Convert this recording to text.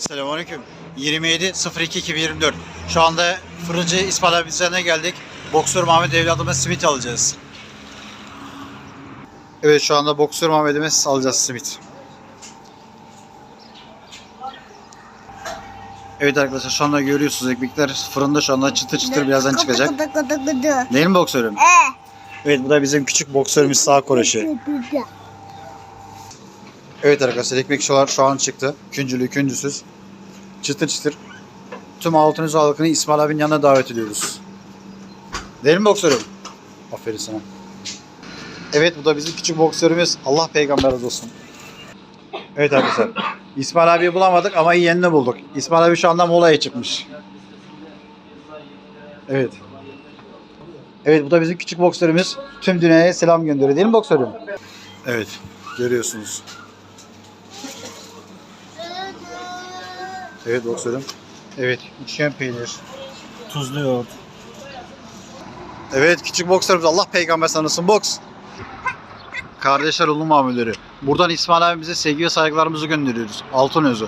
Selamünaleyküm. 27 02 2024. Şu anda fırıncı İsmail abimizden geldik. Boksör Muhammed evladımız simit alacağız. Evet şu anda boksör Muhammed'imiz alacağız simit. Evet arkadaşlar şu anda görüyorsunuz ekmekler fırında şu anda çıtır çıtır birazdan çıkacak. Değil mi boksörüm? Ee. Evet bu da bizim küçük boksörümüz sağ koreşi. Evet arkadaşlar ekmek şolar şu an çıktı. Küncülü küncüsüz. Çıtır çıtır. Tüm altın yüz halkını İsmail abinin yanına davet ediyoruz. Değil mi boksörüm? Aferin sana. Evet bu da bizim küçük boksörümüz. Allah peygamber razı olsun. Evet arkadaşlar. İsmail abiyi bulamadık ama yeğenini bulduk. İsmail abi şu anda molaya çıkmış. Evet. Evet bu da bizim küçük boksörümüz. Tüm dünyaya selam gönderiyor değil mi boksörüm? Evet görüyorsunuz. Evet boksörüm. Evet üçgen peynir. Tuzlu yoğurt. Evet küçük boksörümüz Allah peygamber sanırsın boks. Kardeşler ulu mamulleri. Buradan İsmail abimize sevgi ve saygılarımızı gönderiyoruz. Altın özü.